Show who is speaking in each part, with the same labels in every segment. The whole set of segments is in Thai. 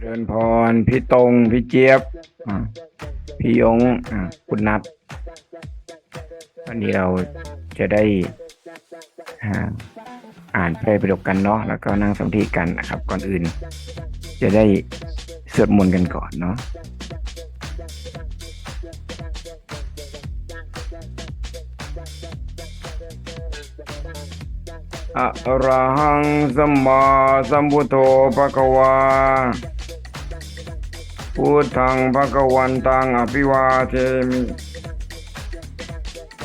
Speaker 1: เริญพร พี่ตรง พี่เจี๊ยบ พี่ยงคุณนัทวันนี้เราจะได้อ่านพระไตรปิฎกกันเนาะแล้วก็นั่งสมาธิกันนะครับ ก่อนอื่น จะได้สวดมนต์กันก่อนเนาะ อะระหังสัมมาสัมพุทโธภะคะวาพุทธังภะคะวันตังอภิวาเทมิ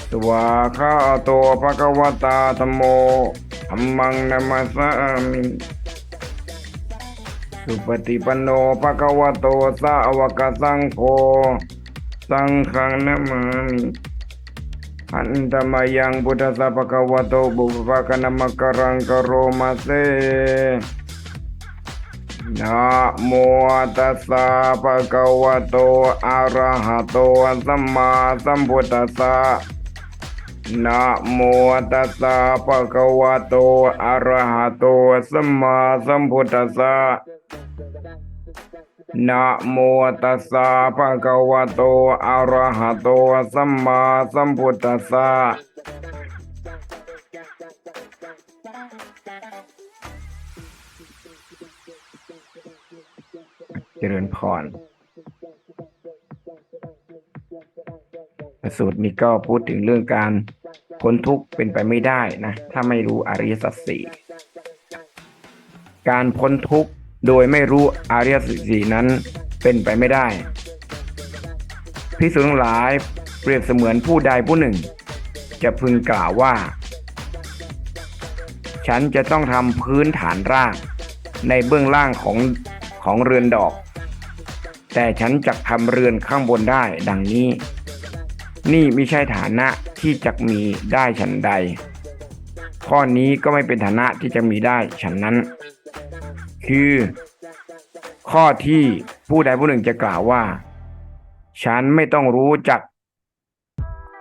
Speaker 1: สวาคาโตภะคะวตาธัมโมธัมมังนัมสสามิสุปฏิปันโนภะคะวโตสาวกสังโฆสังฆังนามามิ อันตมายังพุทธสสะภะวะโตบุพภะคะนมกรังกโรมาเซนะโมตัสสะภะคะวะโตอะระหะโตสัมมาสัมพุทธัสสะนะโมตัสสะภะคะวะโตอะระหะโตสัมมาสัมพุทธัสสะ นะโมตัสสะภะคะวะโต อะระหะโต สัมมาสัมพุทธัสสะเจริญพรพรสูตรนี้ก็พูดถึงเรื่องการพ้นทุกข์เป็นไปไม่ได้นะ ถ้าไม่รู้อริยสัจสี่การพ้นทุกข์ โดยไม่รู้อริยสัจสีนั้นเป็นไปไม่ได้ พิสุทั้งหลายเปรียบเสมือนผู้ใดผู้หนึ่ง จะพึงกล่าวว่า ฉันจะต้องทำพื้นฐานรากในเบื้องล่างของของเรือนดอก แต่ฉันจะทำเรือนข้างบนได้ดังนี้ นี่ไม่ใช่ฐานะที่จะมีได้ฉันใด ข้อนี้ก็ไม่เป็นฐานะที่จะมีได้ฉันนั้น คือ ข้อที่ผู้ใดผู้หนึ่งจะกล่าวว่า ฉันไม่ต้องรู้จัก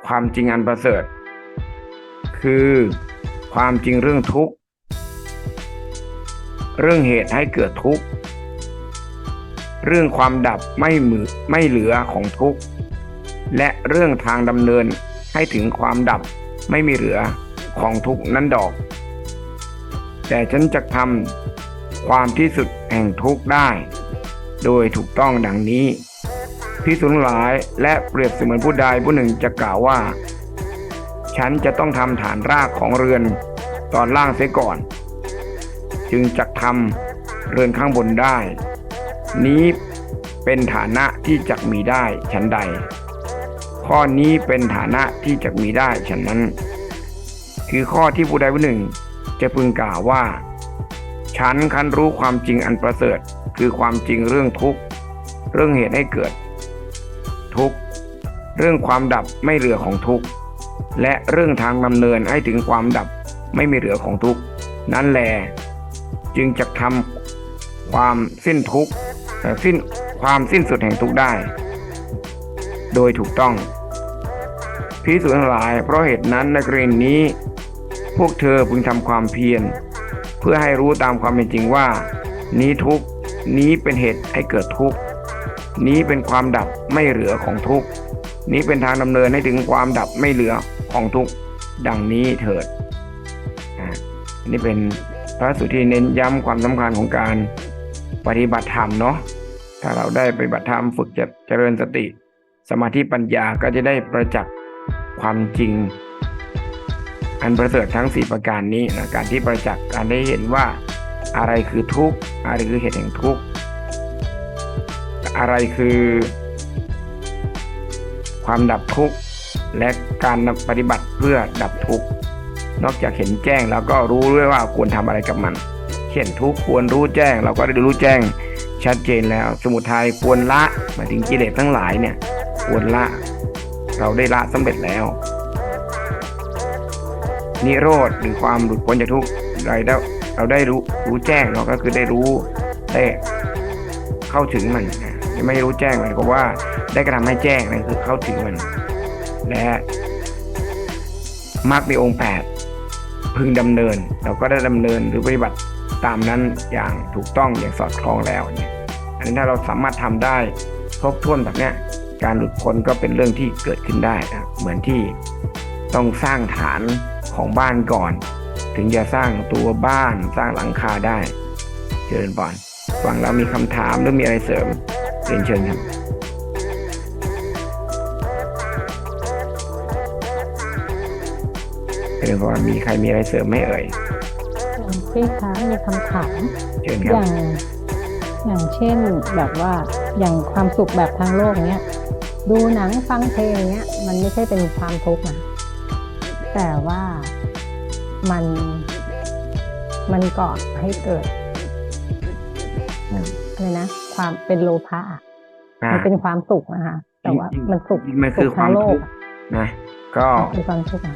Speaker 1: ความจริงอันประเสริฐ คือความจริงเรื่องทุกข์ เรื่องเหตุให้เกิดทุกข์ เรื่องความดับไม่มือไม่เหลือของทุกข์ และเรื่องทางดำเนินให้ถึงความดับไม่มีเหลือของทุกข์นั้นดอก แต่ฉันจะทำ ความที่สุดแห่งทุกข์ได้ โดยถูกต้องดังนี้พิสุนหลายและเปรียบเสมือนผู้ใดผู้หนึ่งจะกล่าวว่า ฉันจะต้องทำฐานรากของเรือนตอนล่างเสียก่อน จึงจะทำเรือนข้างบนได้ นี้เป็นฐานะที่จะมีได้ฉันใด ข้อนี้เป็นฐานะที่จะมีได้ฉันนั้น คือข้อที่ผู้ใดผู้หนึ่งจะพึงกล่าวว่า ฉันคันรู้ความจริงอันประเสริฐ คือความจริงเรื่องทุกข์ เรื่องเหตุให้เกิด ทุกข์ เรื่องความดับไม่เหลือของทุกข์ และเรื่องทางดำเนินให้ถึงความดับไม่มีเหลือของทุกข์ นั่นแหลจึงจะทำความสิ้นทุกข์สิ้นความสิ้นสุดแห่งทุกข์ได้ โดยถูกต้องพิสูจน์หลายเพราะเหตุนั้นในกรณีนี้ พวกเธอพึงทำความเพียร เพื่อให้รู้ตามความเป็นจริงว่า นี้ทุกนี้เป็นเหตุให้เกิดทุกนี้เป็นความดับไม่เหลือของทุกนี้เป็นทางดำเนินให้ถึงความดับไม่เหลือของทุกดังนี้เถิดนนี้เป็นพระสูตรที่เน้นย้ำความสำคัญของการปฏิบัติธรรมเนาะถ้าเราได้ปฏิบัติธรรมฝึกจะเจริญสติ สมาธิปัญญาก็จะได้ประจักษ์ความจริง อันประเสริฐทั้งสี่ประการนี้นะการที่ประจักษ์การได้เห็นว่าอะไรคือทุกข์อะไรคือเหตุแห่งทุกข์อะไรคือ ความดับทุกข์และการปฏิบัติเพื่อดับทุกข์นอกจากเห็นแจ้งแล้วก็รู้ด้วยว่าควรทำอะไรกับมัน เช่นทุกข์ควรรู้แจ้ง เราก็ได้รู้แจ้งชัดเจนแล้ว สมุทัยควรละหมายถึงกิเลสทั้งหลายเนี่ยควรละ เราได้ละสำเร็จแล้ว นิโรธหรือความหลุดพ้นจากทุกข์เราได้เราได้รู้รู้แจ้งเราก็คือได้รู้ได้เข้าถึงมันนะไม่รู้แจ้งหมายความว่าได้กระทำให้แจ้งนั่นคือเข้าถึงมัน และมรรคมีองค์แปดพึงดำเนิน เราก็ได้ดำเนินหรือปฏิบัติตามนั้นอย่างถูกต้องอย่างสอดคล้องแล้วเนี่ยอันนี้ถ้าเราสามารถทำได้ครบถ้วนแบบเนี้ยการหลุดพ้นก็เป็นเรื่องที่เกิดขึ้นได้นะเหมือนที่ต้องสร้างฐาน ของบ้านก่อน ถึงจะสร้างตัวบ้านสร้างหลังคาได้ เชิญบอนฟังแล้วมีคำถามหรือมีอะไรเสริมเรียนเชิญครับเชิญบอนมีใครมีอะไรเสริมไหม่เอ่ย
Speaker 2: พี่คะมีคำถาม
Speaker 1: เชิญค
Speaker 2: อ
Speaker 1: รับ
Speaker 2: ย่างอย่างเช่นแบบว่าอย่างความสุขแบบทางโลกเนี้ยดูหนังฟังเพลงเนี้ยมันไม่ใช่เป็นความทุกข์นะ แต่ว่ามันมันก่อให้เกิดอะไรนะความเป็นโลภะอะ
Speaker 1: อ่า
Speaker 2: มันเป็นความสุขนะคะแต่ว่า
Speaker 1: จริงๆ
Speaker 2: มันสุข
Speaker 1: มันคือ
Speaker 2: สุข
Speaker 1: ความ
Speaker 2: ทงโล
Speaker 1: ทุ
Speaker 2: ก
Speaker 1: กข์นะก็
Speaker 2: มันคือความทุกข์อะ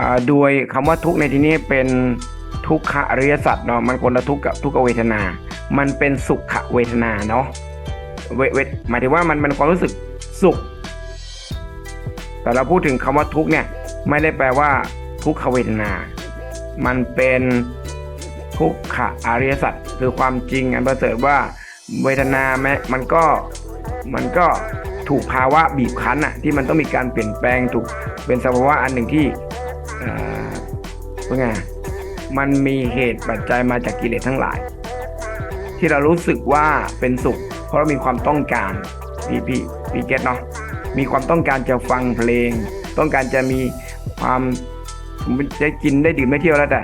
Speaker 1: อ่าโดยคำว่าทุกข์ในที่นี้เป็นทุกขอริยสัจเนาะมันคนละทุกข์กับทุกขเวทนา มันเป็นสุขเวทนาเนาะเวเวทหมายถึงว่ามันมันความรู้สึกสุข แต่เราพูดถึงคำว่าทุกข์เนี่ย ไม่ได้แปลว่า ทุกขเวทนา มันเป็นทุกขอริยสัจคือความจริงอันประเสริฐว่าเวทนาแม้มันก็มันก็ถูกภาวะบีบคั้นอะที่มันต้องมีการเปลี่ยนแปลงถูกเป็นสภาวะอันหนึ่งที่เอ่อว่าไงมันมีเหตุปัจจัยมาจากกิเลสทั้งหลาย ที่เรารู้สึกว่าเป็นสุข เพราะเรามีความต้องการพี่พี่พี่เก็ตเนาะมีความต้องการจะฟังเพลง ต้องการจะมี ความจะกินได้ดื่มได้เที่ยวแล้วแต่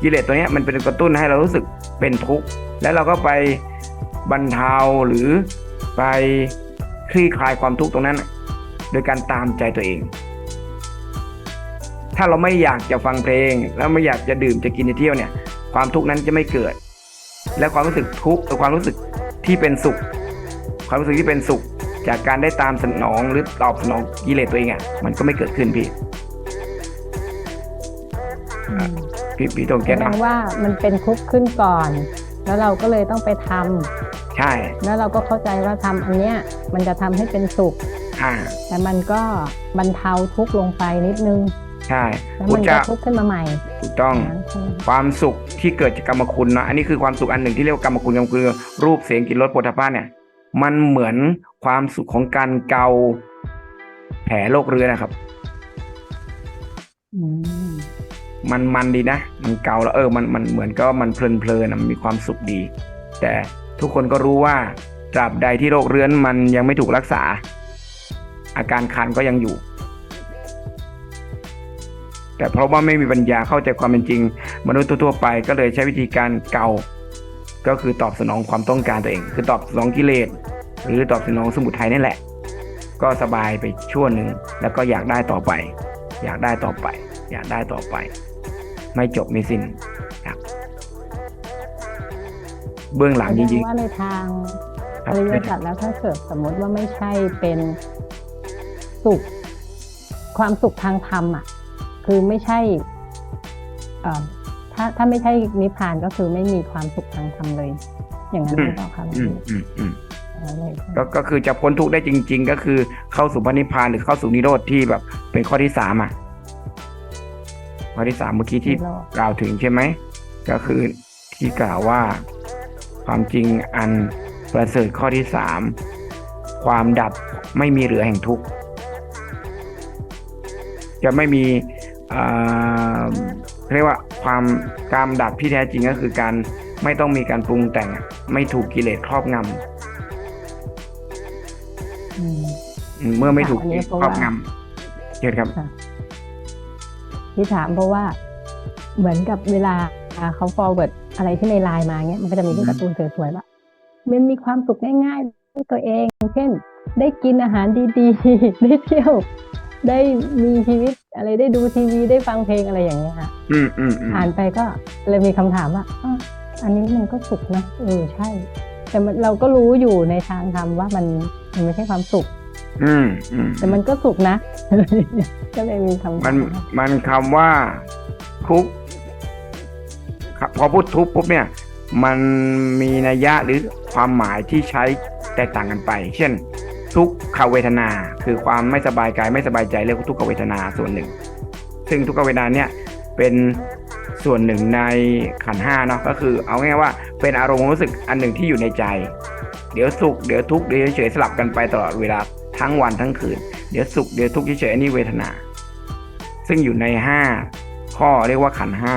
Speaker 1: กิเลสตัวนี้มันเป็นกระตุ้นให้เรารู้สึกเป็นทุกข์แล้วเราก็ไปบรรเทาหรือไปคลี่คลายความทุกข์ตรงนั้น โดยการตามใจตัวเอง ถ้าเราไม่อยากจะฟังเพลง แล้วไม่อยากจะดื่มจะกินจะเที่ยวเนี่ย ความทุกข์นั้นจะไม่เกิด และความรู้สึกทุกข์หรือความรู้สึกที่เป็นสุข ความรู้สึกที่เป็นสุข จากการได้ตามสนองหรือตอบสนองกิเลสตัวเองอะมันก็ไม่เกิดขึ้นพี่ พี่พี่ต้อง
Speaker 2: แส
Speaker 1: เก็ต
Speaker 2: ด
Speaker 1: เนาะ
Speaker 2: งว่ามันเป็นทุกข์ขึ้นก่อน แล้วเราก็เลยต้องไปทำ
Speaker 1: ใช่
Speaker 2: แล้วเราก็เข้าใจว่าทำอันเนี้ยมันจะทำให้เป็นสุข
Speaker 1: อ่า
Speaker 2: แต่มันก็บรรเทาทุกข์ลงไปนิดนึง
Speaker 1: ใช่
Speaker 2: แล้ว
Speaker 1: พุท
Speaker 2: มัน
Speaker 1: ธ
Speaker 2: ก็
Speaker 1: เจ้า
Speaker 2: ทุกข์ขึ้นมาใหม่
Speaker 1: ถูกต้อง
Speaker 2: อย่างนั้นใช่ไหม
Speaker 1: ความสุขที่เกิดจากกรรมคุณเนาะอันนี้คือความสุขอันหนึ่งที่เรียกว่ากรรมคุณกรรมคุณคือรูปเสียงกลิ่นรสปุถะพาเนี่ย มันเหมือนความสุขของการเกาแผลโรคเรื้อนนะครับ
Speaker 2: อืม
Speaker 1: มันมันดีนะ มันเกาแล้วเออมันมันเหมือนก็มันเพลินเพลินมันมีความสุขดี แต่ทุกคนก็รู้ว่าตราบใดที่โรคเรื้อนมันยังไม่ถูกรักษา อาการคันก็ยังอยู่ แต่เพราะว่าไม่มีปัญญาเข้าใจความเป็นจริง มนุษย์ทั่วไปก็เลยใช้วิธีการเกาก็คือตอบสนองความต้องการตัวเอง คือตอบสนองกิเลสหรือตอบสนองสมุทัยนั่นแหละ ก็สบายไปชั่วหนึ่งแล้วก็อยากได้ต่อไป อยากได้ต่อไป อยากได้ต่อไป ไม่จบไม่สิ้นครับเบื้องหลัง
Speaker 2: แส
Speaker 1: จ
Speaker 2: ด
Speaker 1: ริ
Speaker 2: ง
Speaker 1: ง
Speaker 2: ว่าในทาง
Speaker 1: ๆค
Speaker 2: อ
Speaker 1: รับ
Speaker 2: ริยสัจแล้วถ้าเกิดสมมติว่าไม่ใช่เป็นสุข ความสุขทางธรรมอะ คือไม่ใช่เอ่อถ้าถ้าไม่ใช่นิพพานก็คือไม่มีความสุขทางธรรมเลย อย่างนั้นหรือเปล่าคะหลวง
Speaker 1: อืม
Speaker 2: พี่
Speaker 1: อืมอืม
Speaker 2: อย่างนั้นเลยใช่ไหม
Speaker 1: ก็ก็คือจะพ้นทุกข์ได้จริง ๆ ก็คือเข้าสู่พระนิพพานหรือเข้าสู่นิโรธที่แบบเป็นข้อที่สามอะ ข้อที่สามเมื่อกี้ที่
Speaker 2: นิโรธ
Speaker 1: กล่าวถึงใช่ไหม ก็คือที่กล่าวว่าความจริงอันประเสริฐข้อที่สามความดับไม่มีเหลือแห่งทุกข์จะไม่มีเอ่อเรียกว่าความการดับที่แท้จริงก็คือการไม่ต้องมีการปรุงแต่งอะไม่ถูกกิเลสครอบง
Speaker 2: อืมำ
Speaker 1: อืมเมื่อไม่ถูก
Speaker 2: อัน
Speaker 1: กิ
Speaker 2: นี้
Speaker 1: เลส
Speaker 2: เพราะ
Speaker 1: ครอบ
Speaker 2: ว่า
Speaker 1: งำเชิญครับ
Speaker 2: ที่ถามเพราะว่าเหมือนกับเวลาเขา forward อะไรที่ในไลน์มาเงี้ยมันก็จะมีรูปการ์ตูนสวยๆว่ามันมีความสุขง่ายๆด้วยตัวเอง เช่น ได้กินอาหารดีๆ ได้เที่ยว ได้มีชีวิตอะไรได้ดูทีวีได้ฟังเพลงอะไรอย่างเงี้ยค่ะ
Speaker 1: อืมอืมอืม
Speaker 2: อ่านไปก็เลยมีคำถามว่าอ้าวอันนี้มันก็สุขนะเออใช่ แต่มันเราก็รู้อยู่ในทางธรรมว่ามันมันไม่ใช่ความสุข
Speaker 1: อืมอืม
Speaker 2: แต่มันก็สุขนะ ก็เลยมีคำ
Speaker 1: มั
Speaker 2: ถานม
Speaker 1: มันคำว่าทุกข์ครับพอพูดทุกข์ปุ๊บเนี่ย มันมีนัยยะหรือความหมายที่ใช้แตกต่างกันไป เช่น ทุกขเวทนา คือความไม่สบายกายไม่สบายใจเรียกว่าทุกขเวทนาส่วนหนึ่ง ซึ่งทุกขเวทนาเนี่ยเป็นส่วนหนึ่งในขันธ์ห้าเนาะก็คือเอาง่ายๆว่าเป็นอารมณ์ความรู้สึกอันหนึ่งที่อยู่ในใจ เดี๋ยวสุขเดี๋ยวทุกข์เดี๋ยวเฉยๆสลับกันไปตลอดเวลา ทั้งวันทั้งคืน เดี๋ยวสุขเดี๋ยวทุกข์เฉยๆอันนี้เวทนา ซึ่งอยู่ในห้าข้อเรียกว่าขันห้า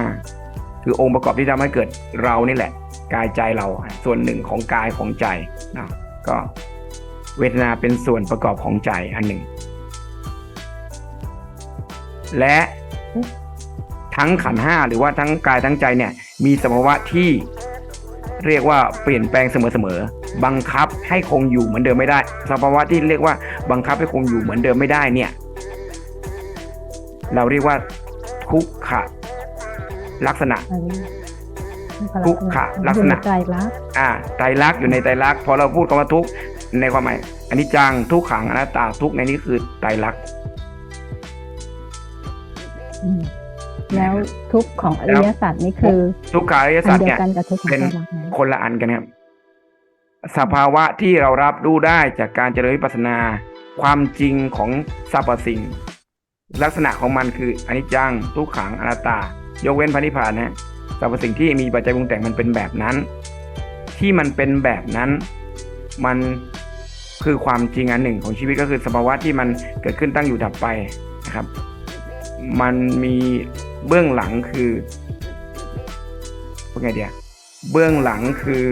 Speaker 1: คือองค์ประกอบที่ทำให้เกิดเรานี่แหละ กายใจเราส่วนหนึ่งของกายของใจนะก็เวทนาเป็นส่วนประกอบของใจอันหนึ่ง และทั้งขันห้าหรือว่าทั้งกายทั้งใจเนี่ยมีสภาวะที่เรียกว่าเปลี่ยนแปลงเสมอๆ บังคับให้คงอยู่เหมือนเดิมไม่ได้สภาวะที่เรียกว่าบังคับให้คงอยู่เหมือนเดิมไม่ได้เนี่ย เราเรียกว่าทุกขะลักษณะ
Speaker 2: อันนี้
Speaker 1: ทุกขะลักษณะ
Speaker 2: อยู่ในใจรักษณ์
Speaker 1: อ่าไตรลักษณ์อยู่ในไตรลักษณ์พอเราพูดคำว่าทุกข์ในความหมายอันนี้จังทุกขังอนัตตาทุกข์ในนี้คือไตรลักษณ์
Speaker 2: อืมแล้วทุกข์ของอริยสัจนี่คือ
Speaker 1: ทุกขาริย
Speaker 2: อั
Speaker 1: สั
Speaker 2: น
Speaker 1: จ
Speaker 2: เดีย
Speaker 1: เนี่
Speaker 2: วยกันกับทุกข์ของ
Speaker 1: เป็น
Speaker 2: ใจรักษณ์ไหม
Speaker 1: คนละอันกันครับ สภาวะที่เรารับรู้ได้จากการเจริญวิปัสนา ความจริงของสรรพสิ่ง ลักษณะของมันคืออนิจจังทุกขังอนัตตา ยกเว้นพระนิพพานนะสรรพสิ่งที่มีปัจจัยปรุงแต่งมันเป็นแบบนั้น ที่มันเป็นแบบนั้น มันคือความจริงอันหนึ่งของชีวิตก็คือสภาวะที่มันเกิดขึ้นตั้งอยู่ดับไปนะครับ มันมีเบื้องหลังคือเป็นไงเดียเบื้องหลังคือ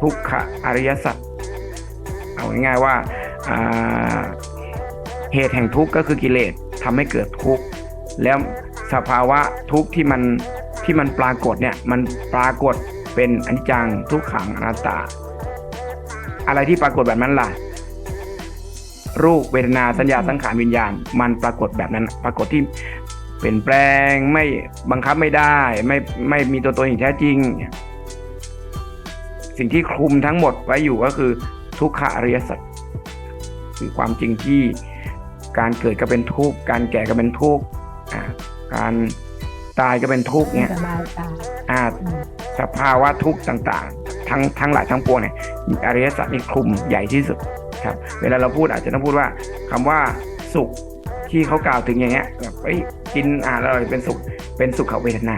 Speaker 1: ทุกขะอริยสัจเอาง่ายๆว่าาเหตุแห่งทุกข์ก็คือกิเลสทำให้เกิดทุกข์แล้วสภาวะทุกข์ที่มันที่มันปรากฏเนี่ยมันปรากฏเป็นอนิจจังทุกขังอนัตตา อะไรที่ปรากฏแบบนั้นล่ะ รูปเวทนาสัญญาสังขารวิญญาณ มันปรากฏแบบนั้น ปรากฏที่เปลี่ยนแปลงไม่บังคับไม่ได้ ไม่ไม่มีตัวตนอย่างแท้จริง สิ่งที่คลุมทั้งหมดไว้อยู่ก็คือทุกขอริยสัจคือความจริงที่การเกิดก็เป็นทุกข์การแก่ก็เป็นทุกข์อ่าการตายก็เป็นทุกข์
Speaker 2: ไม่
Speaker 1: เนี่ย
Speaker 2: สบายใจ
Speaker 1: อ่า
Speaker 2: อืม
Speaker 1: สภาวะทุกข์ต่างๆ ทั้งทั้งหลายทั้งปวงเนี่ยมีอริยสัจนี่คลุมใหญ่ที่สุดครับ เวลาเราพูดอาจจะต้องพูดว่าคำว่าสุขที่เขากล่าวถึงอย่างเงี้ยแบบเอ้ยกินอาหารอร่อยเป็นสุขเป็นสุขเวทนา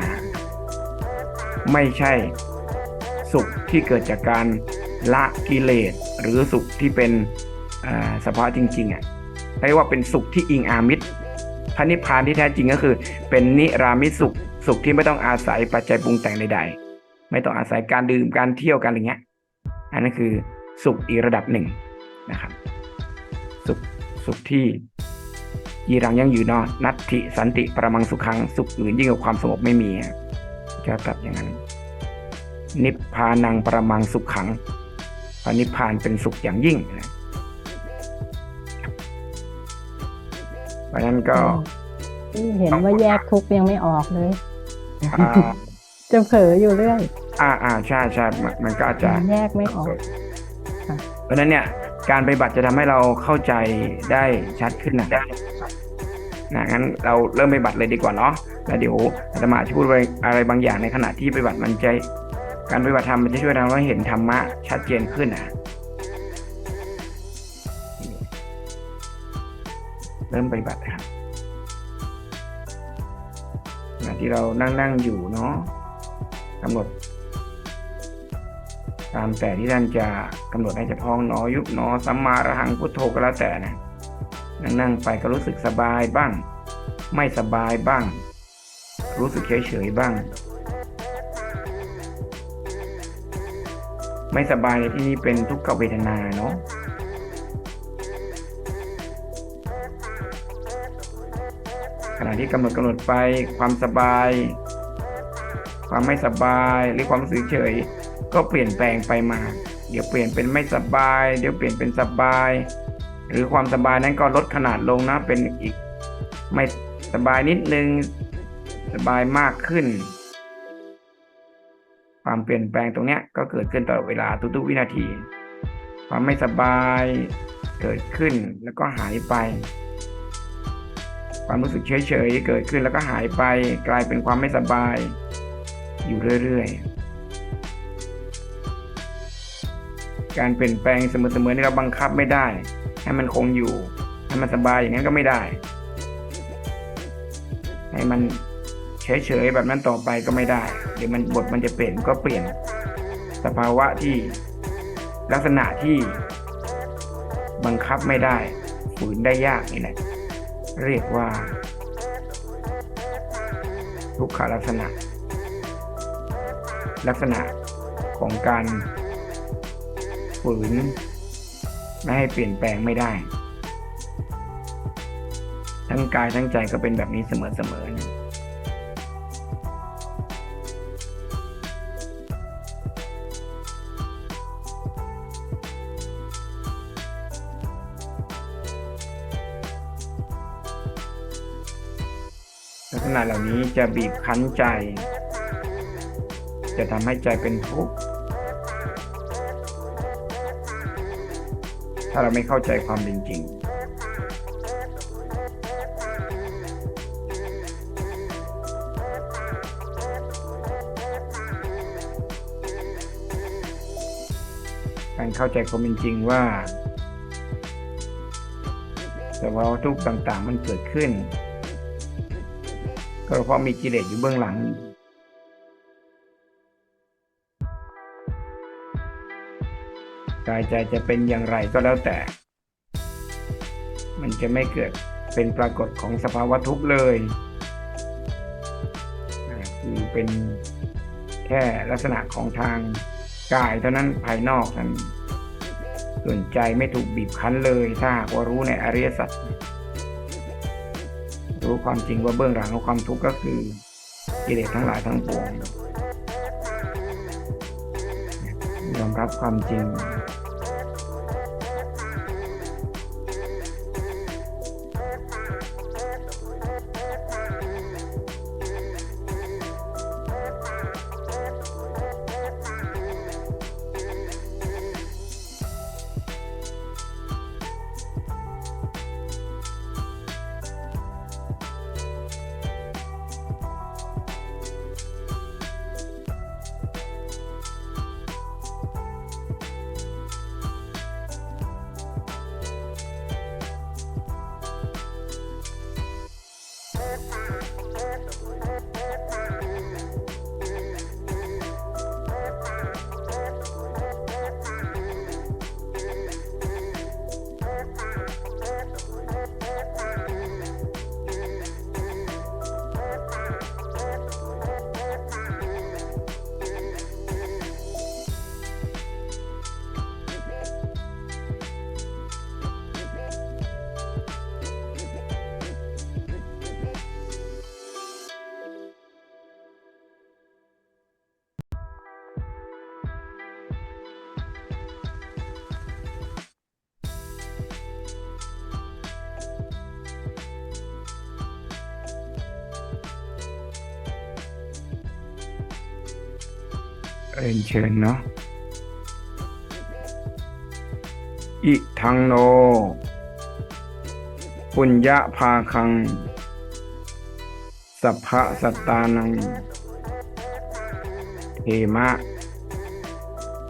Speaker 1: ไม่ใช่ สุขที่เกิดจากการละกิเลส หรือสุขที่เป็นสภาวะจริงๆอะเรียกว่าเป็นสุขที่อิงอามิตรพระนิพพานที่แท้จริงก็คือ เป็นนิรามิตสุขสุขที่ไม่ต้องอาศัยปัจจัยปรุงแต่งใด ๆ ไม่ต้องอาศัยการดื่มการเที่ยวกันอะไรเงี้ยอันนั้นคือสุขอีกระดับหนึ่งนะครับ สุขสุขที่ยีรังยั่งยืนเนอะนัตถิสันติประมังสุขังสุขอื่นยิ่งกว่าความสงบไม่มีอะจะตรัสอย่างนั้น นิพพานังประมังสุขขังพระนิพพานเป็นสุขอย่างยิ่งนะเพราะฉะนั้นก็
Speaker 2: เห็นว่าแยกทุกข์ยังไม่ออกเลย
Speaker 1: อ่า
Speaker 2: จะเผลออยู่เรื่อย
Speaker 1: อ่าอ่าใช่ใช่มันมันก็อาจจะ
Speaker 2: แยกไม่ออกค่ะ
Speaker 1: เพราะฉะนั้นเนี่ย การปฏิบัติจะทำให้เราเข้าใจได้ชัดขึ้นนะนะงั้นเราเริ่มปฏิบัติเลยดีกว่าเนาะแล้วเดี๋ยวอาตมาจะพูดอะไรบางอย่างในขณะที่ปฏิบัติมันจะ การปฏิบัติธรรมมันจะช่วยทำให้เห็นธรรมะชัดเจนขึ้นนะเริ่มปฏิบัติครับขณะที่เรานั่งนั่งอยู่เนาะกำหนด ตามแต่ที่ท่านจะกำหนดให้จะพองหนอยุบหนอสัมมาระหังพุทโธก็แล้วแต่นะนั่งนั่งไปก็รู้สึกสบายบ้าง ไม่สบายบ้าง รู้สึกเฉยเฉยบ้าง ไม่สบายในที่นี้เป็นทุกขเวทนาเนาะขณะที่กำหนดกำหนดไปความสบาย ความไม่สบายหรือความรู้สึกเฉย ก็เปลี่ยนแปลงไปมา เดี๋ยวเปลี่ยนเป็นไม่สบาย เดี๋ยวเปลี่ยนเป็นสบาย หรือความสบายนั้นก็ลดขนาดลงนะเป็นอีก ไม่สบายนิดนึง สบายมากขึ้น ความเปลี่ยนแปลงตรงเนี้ยก็เกิดขึ้นตลอดเวลาทุกๆวินาที ความไม่สบายเกิดขึ้นแล้วก็หายไป ความรู้สึกเฉยๆเกิดขึ้นแล้วก็หายไป กลายเป็นความไม่สบาย อยู่เรื่อยๆ การเปลี่ยนแปลงเสมอๆนี่เราบังคับไม่ได้ ให้มันคงอยู่ให้มันสบายอย่างนั้นก็ไม่ได้ ให้มัน เฉยๆแบบนั้นต่อไปก็ไม่ได้ เดี๋ยวมันบทมันจะเปลี่ยนก็เปลี่ยนสภาวะที่ลักษณะที่บังคับไม่ได้ฝืนได้ยากนี่แหละเรียกว่า ทุกขลักษณะ ลักษณะของการฝืนไม่ให้เปลี่ยนแปลงไม่ได้ ทั้งกายทั้งใจก็เป็นแบบนี้เสมอๆ เหล่านี้จะบีบคั้นใจ จะทำให้ใจเป็นทุกข์ถ้าเราไม่เข้าใจความเป็นจริง การเข้าใจความเป็นจริงว่าสภาวะทุกต่างๆมันเกิดขึ้น ก็เพราะมีกิเลสอยู่เบื้องหลังกายใจจะเป็นอย่างไรก็แล้วแต่ มันจะไม่เกิดเป็นปรากฏของสภาวะทุกข์เลยคือเป็นแค่ลักษณะของทางกายเท่านั้นภายนอกนั้นส่วนใจไม่ถูกบีบคั้นเลย ถ้าหากว่ารู้ในอริยสัจ รู้ความจริงว่าเบื้องหลังของความทุกข์ก็คือกิเลสทั้งหลายทั้งปวงยอมรับความจริง Bye. เรียนเชิญเนาะอิทังโน ปุญญาภาคัง สัพพะสัตตานังเทมะ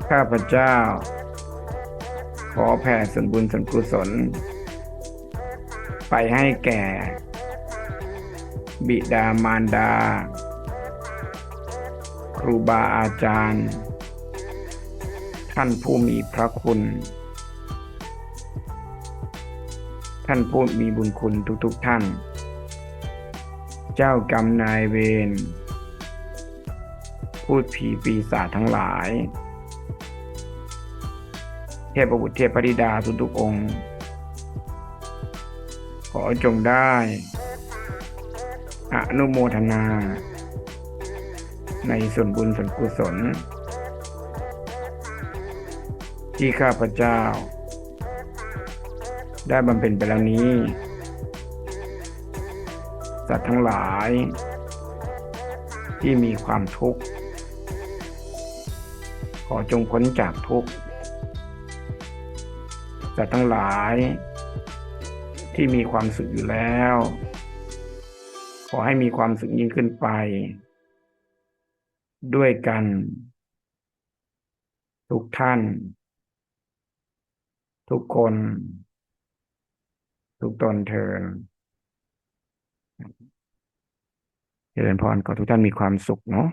Speaker 1: ข้าพเจ้า ขอแผ่ส่วนบุญส่วนกุศล ไปให้แก่ บิดามารดา รูบาอาจารย์ ท่านผู้มีพระคุณ ท่านผู้มีบุญคุณทุกๆทท่าน เจ้ากรรมนายเวรพูดผีปีศาจทั้งหลาย เทพบุตรเทพธิดาทุกๆองค์ ขอจงได้อนุโมทนา ในส่วนบุญส่วนกุศล ที่ข้าพเจ้า ได้บำเพ็ญไปแล้วนี้สัตว์ทั้งหลาย ที่มีความทุกข์ ขอจงพ้นจากทุกข์สัตว์ทั้งหลาย ที่มีความสุขอยู่แล้ว ขอให้มีความสุขยิ่งขึ้นไป ด้วยกัน ทุกท่าน ทุกคน ทุกตนเทินเจริญพรขอทุกท่านมีความสุขเนาะ